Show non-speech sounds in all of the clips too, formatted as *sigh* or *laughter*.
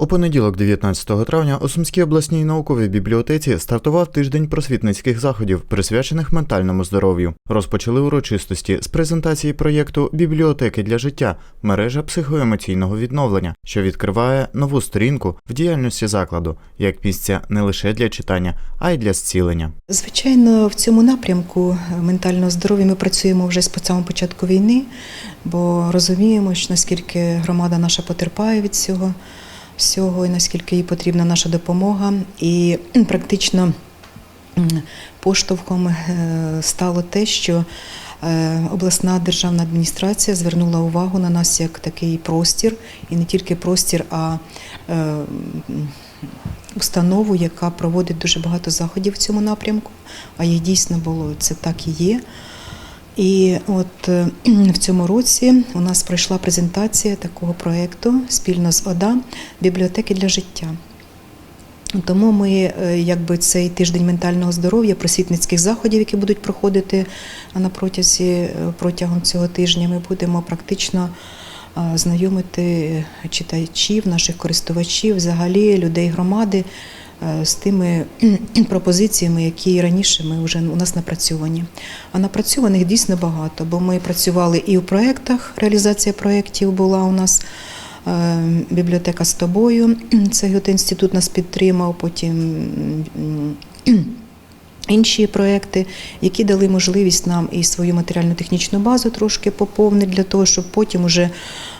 У понеділок, 19 травня, у Сумській обласній науковій бібліотеці стартував тиждень просвітницьких заходів, присвячених ментальному здоров'ю. Розпочали урочистості з презентації проєкту Бібліотеки для життя мережа психоемоційного відновлення, що відкриває нову сторінку в діяльності закладу як місця не лише для читання, а й для зцілення. Звичайно, в цьому напрямку ментального здоров'я ми працюємо вже з самого початку війни, бо розуміємо, що наскільки громада наша потерпає від цього всього, і наскільки їй потрібна наша допомога. І практично поштовхом е, стало те, що е, обласна державна адміністрація звернула увагу на нас як такий простір, і не тільки простір, а е, установу, яка проводить дуже багато заходів в цьому напрямку, а їх дійсно було це так і є. І от е, в цьому році у нас пройшла презентація такого проєкту спільно з ОДА бібліотеки для життя. Тому ми, е, якби цей тиждень ментального здоров'я, просвітницьких заходів, які будуть проходити на протязі е, протягом цього тижня, ми будемо практично знайомити читачів, наших користувачів, взагалі людей громади з тими пропозиціями, які раніше ми вже у нас напрацьовані. А напрацьованих дійсно багато, бо ми працювали і у проєктах, реалізація проєктів була у нас. Е, Бібліотека з тобою. Це інститут нас підтримав, потім інші проекти, які дали можливість нам і свою матеріально-технічну базу трошки поповнити для того, щоб потім уже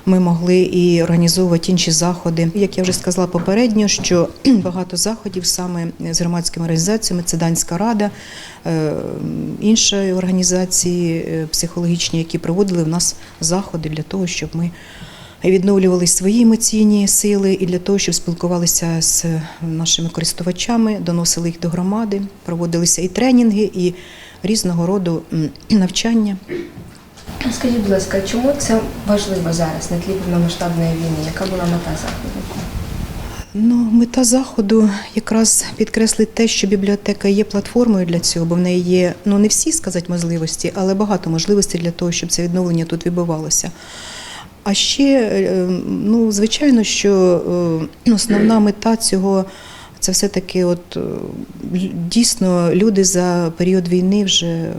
ми могли і організовувати інші заходи. Як я вже сказала попередньо, що *clears throat* багато заходів саме з громадськими організаціями, це Данська рада, е, інші організації е, психологічні, які проводили в нас заходи для того, щоб ми відновлювали свої емоційні сили і для того, щоб спілкувалися з нашими користувачами, доносили їх до громади, проводилися і тренінги, і різного роду навчання. Скажіть, будь ласка, чому це важливо зараз на тлі повномасштабної війни? Яка була мета заходу? Ну, мета заходу якраз підкреслить те, що бібліотека є платформою для цього, бо в неї є ну не всі сказати можливості, але багато можливостей для того, щоб це відновлення тут відбувалося. А ще, е, ну, звичайно, що е, основна мета цього це все-таки, от е, дійсно люди за період війни вже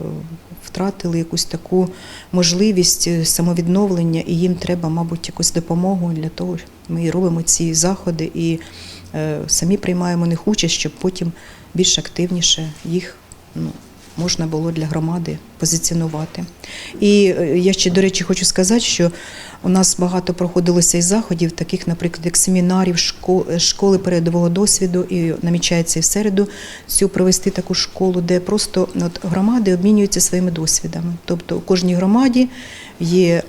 втратили якусь таку можливість самовідновлення, і їм треба, мабуть, якусь допомогу для того. Ми робимо ці заходи і самі приймаємо них участь, щоб потім більш активніше їх ну, можна було для громади позиціонувати. І е, я ще, до речі, хочу сказати, що у нас багато проходилося і заходів, таких, наприклад, як семінарів, школи передового досвіду, і намічається і в середу цю провести таку школу, де просто от, громади обмінюються своїми досвідами. Тобто у кожній громаді є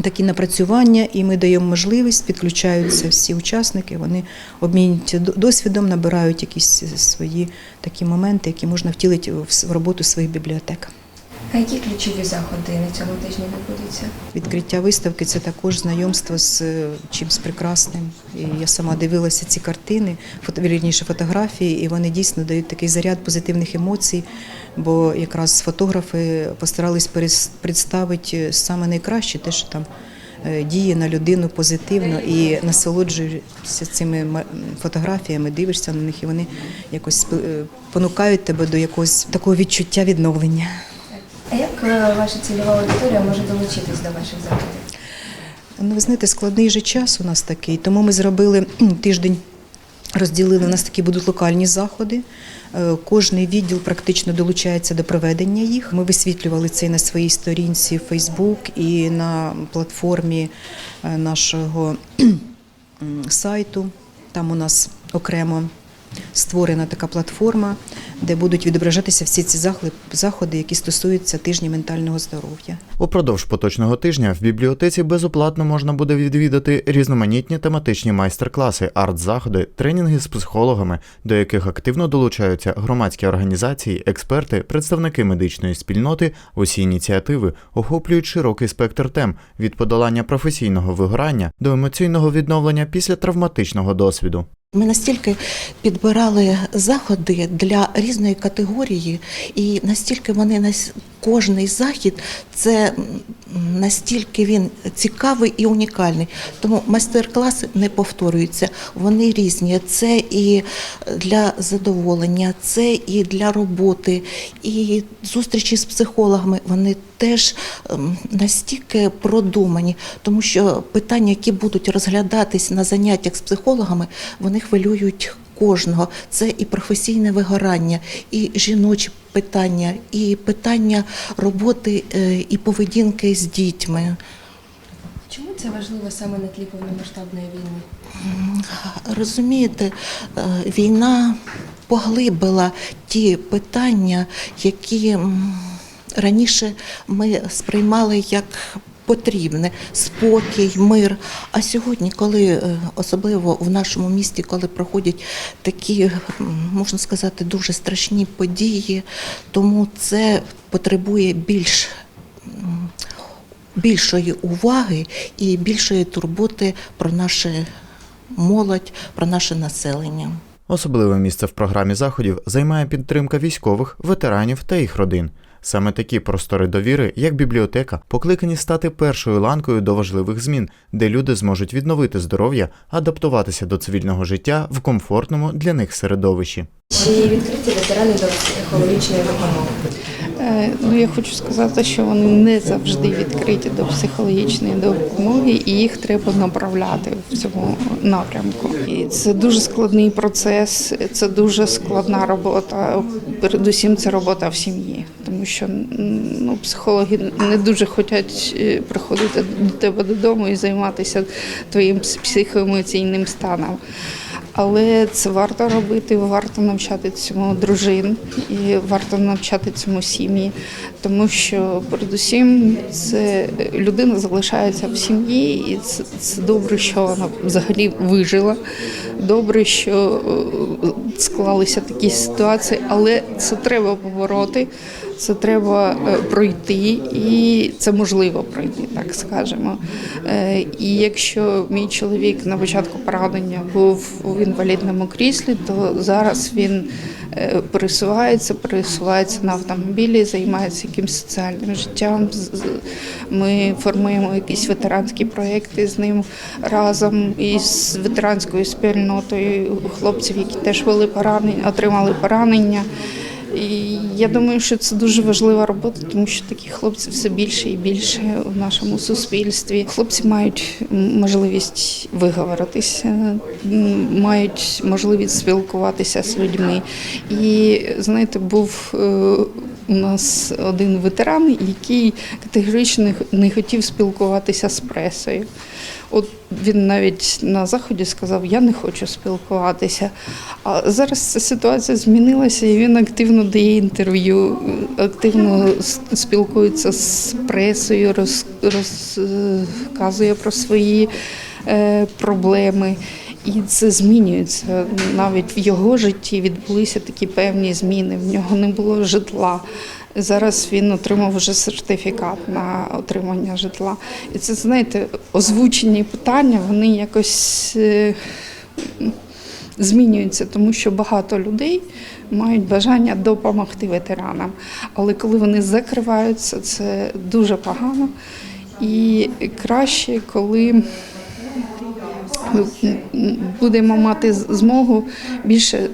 такі напрацювання, і ми даємо можливість, підключаються всі учасники, вони обмінюються до- досвідом, набирають якісь свої такі моменти, які можна втілити в роботу своїх бібліотек. А які ключові заходи на цьому тижні відбудуться? Відкриття виставки це також знайомство з е, чимось прекрасним. І я сама дивилася ці картини, вірніше фотографії, і вони дійсно дають такий заряд позитивних емоцій. Бо якраз фотографи постарались представити саме найкраще, те, що там е, діє на людину позитивно і насолоджуєшся цими фотографіями, дивишся на них, і вони якось е, понукають тебе до якогось такого відчуття відновлення. А як е, ваша цільова аудиторія може долучитись до ваших заходів? Ну, ви знаєте, складний же час у нас такий, тому ми зробили тиждень, розділили. У нас такі будуть локальні заходи. Е, Кожний відділ практично долучається до проведення їх. Ми висвітлювали це на своїй сторінці в Facebook і на платформі е, нашого сайту. Там у нас окремо створена така платформа, де будуть відображатися всі ці заходи, які стосуються тижня ментального здоров'я. Упродовж поточного тижня в бібліотеці безоплатно можна буде відвідати різноманітні тематичні майстер-класи, арт-заходи, тренінги з психологами, до яких активно долучаються громадські організації, експерти, представники медичної спільноти. Усі ініціативи охоплюють широкий спектр тем від подолання професійного вигорання до емоційного відновлення після травматичного досвіду. Ми настільки підбирали заходи для різної категорії, і настільки вони нас кожний захід це настільки він цікавий і унікальний. Тому майстер-класи не повторюються, вони різні. Це і для задоволення, це і для роботи, і зустрічі з психологами. Вони теж ем, настільки продумані, тому що питання, які будуть розглядатись на заняттях з психологами, вони хвилюють кожного. Це і професійне вигорання, і жіночі питання, і питання роботи е, і поведінки з дітьми. Чому це важливо саме на тлі повномасштабної війни? Розумієте, е, війна поглибила ті питання, які раніше ми сприймали як потрібне спокій, мир. А сьогодні, коли е, особливо в нашому місті, коли проходять такі, можна сказати, дуже страшні події, тому це потребує більш більшої уваги і більшої турботи про нашу молодь, про наше населення. Особливе місце в програмі заходів займає підтримка військових, ветеранів та їх родин. Саме такі простори довіри, як бібліотека, покликані стати першою ланкою до важливих змін, де люди зможуть відновити здоров'я, адаптуватися до цивільного життя в комфортному для них середовищі. Чи відкриті ветерани до психологічної допомоги? Е, Ну, я хочу сказати, що вони не завжди відкриті до психологічної допомоги, і їх треба направляти в цьому напрямку. І це дуже складний процес, це дуже складна робота. Передусім, це робота в сім'ї, тому що ну, психологи не дуже хочуть е, приходити до тебе додому і займатися твоїм психоемоційним станом. Але це варто робити, варто навчати цьому дружин і варто навчати цьому сім'ї, тому що передусім це людина залишається в сім'ї, і це, це добре, що вона взагалі вижила. Добре, що е, склалися такі ситуації, але це треба побороти, це треба е, пройти, і це можливо пройти, так скажемо. Е, І якщо мій чоловік на початку поранення був у інвалідному кріслі, то зараз він е, пересувається, пересувається на автомобілі, займається якимось соціальним життям. Ми формуємо якісь ветеранські проекти з ним разом із ветеранською спільнотою хлопців, які теж вели поранення, отримали поранення. Я думаю, що це дуже важлива робота, тому що таких хлопців все більше і більше в нашому суспільстві. Хлопці мають можливість виговоритися, мають можливість спілкуватися з людьми. І знаєте, був е, у нас один ветеран, який категорично не хотів спілкуватися з пресою. От він навіть на заході сказав: Я не хочу спілкуватися. А зараз ця ситуація змінилася, і він активно дає інтерв'ю, активно спілкується з пресою, розказує про свої е, проблеми. І це змінюється. Навіть в його житті відбулися такі певні зміни. В нього не було житла. Зараз він отримав вже сертифікат на отримання житла. І це, знаєте, озвучені питання, вони якось е, змінюються, тому що багато людей мають бажання допомогти ветеранам. Але коли вони закриваються, це дуже погано. І краще, коли будемо мати змогу більше е,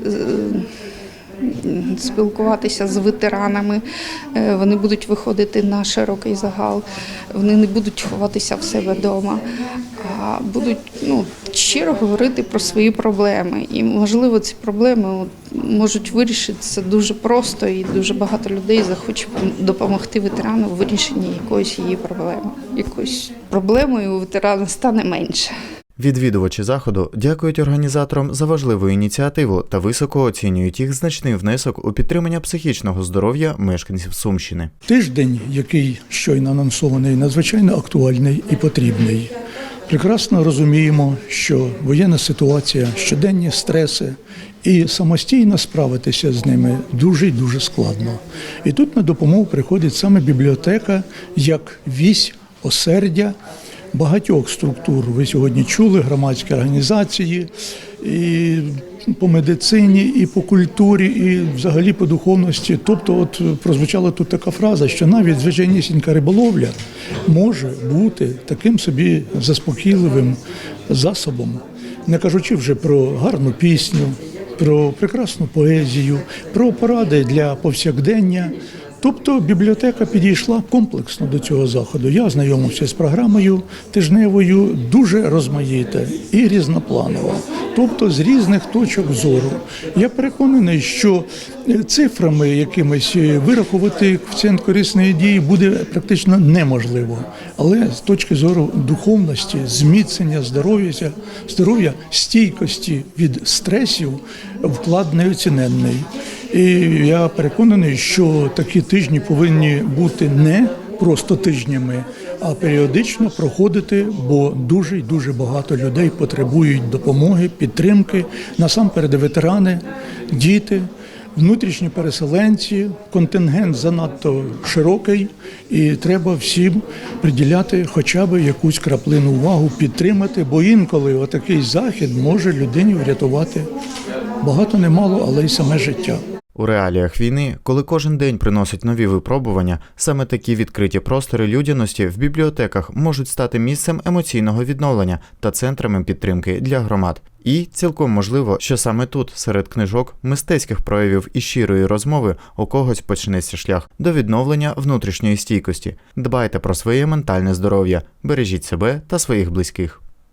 спілкуватися з ветеранами, Е, вони будуть виходити на широкий загал, вони не будуть ховатися в себе вдома, а будуть ну, щиро говорити про свої проблеми. І, можливо, ці проблеми можуть вирішитися дуже просто, і дуже багато людей захоче допомогти ветерану в вирішенні якоїсь її проблеми. Якоюсь проблемою у ветерана стане менше. Відвідувачі заходу дякують організаторам за важливу ініціативу та високо оцінюють їх значний внесок у підтримання психічного здоров'я мешканців Сумщини. Тиждень, який щойно анонсований, надзвичайно актуальний і потрібний. Прекрасно розуміємо, що воєнна ситуація, щоденні стреси і самостійно справитися з ними дуже і дуже складно. І тут на допомогу приходить саме бібліотека як вісь осердя багатьох структур. Ви сьогодні чули громадські організації і по медицині, і по культурі, і взагалі по духовності. Тобто, от прозвучала тут така фраза, що навіть звичайнісінька риболовля може бути таким собі заспокійливим засобом, не кажучи вже про гарну пісню, про прекрасну поезію, про поради для повсякдення. Тобто бібліотека підійшла комплексно до цього заходу. Я знайомився з програмою тижневою, дуже розмаїта і різнопланова, тобто з різних точок зору. Я переконаний, що е, цифрами якимись е, вирахувати коефіцієнт корисної дії буде практично неможливо. Але з точки зору духовності, зміцнення здоров'я, здоров'я, стійкості від стресів, вклад неоціненний. І я переконаний, що такі тижні повинні бути не просто тижнями, а періодично проходити, бо дуже й дуже багато людей потребують допомоги, підтримки. Насамперед ветерани, діти. Внутрішні переселенці, контингент занадто широкий, і треба всім приділяти хоча б якусь краплину увагу, підтримати, бо інколи отакий захід може людині врятувати багато немало, але й саме життя. У реаліях війни, коли кожен день приносить нові випробування, саме такі відкриті простори людяності в бібліотеках можуть стати місцем емоційного відновлення та центрами підтримки для громад. І цілком можливо, що саме тут, серед книжок, мистецьких проявів і щирої розмови, у когось почнеться шлях до відновлення внутрішньої стійкості. Дбайте про своє ментальне здоров'я, бережіть себе та своїх близьких.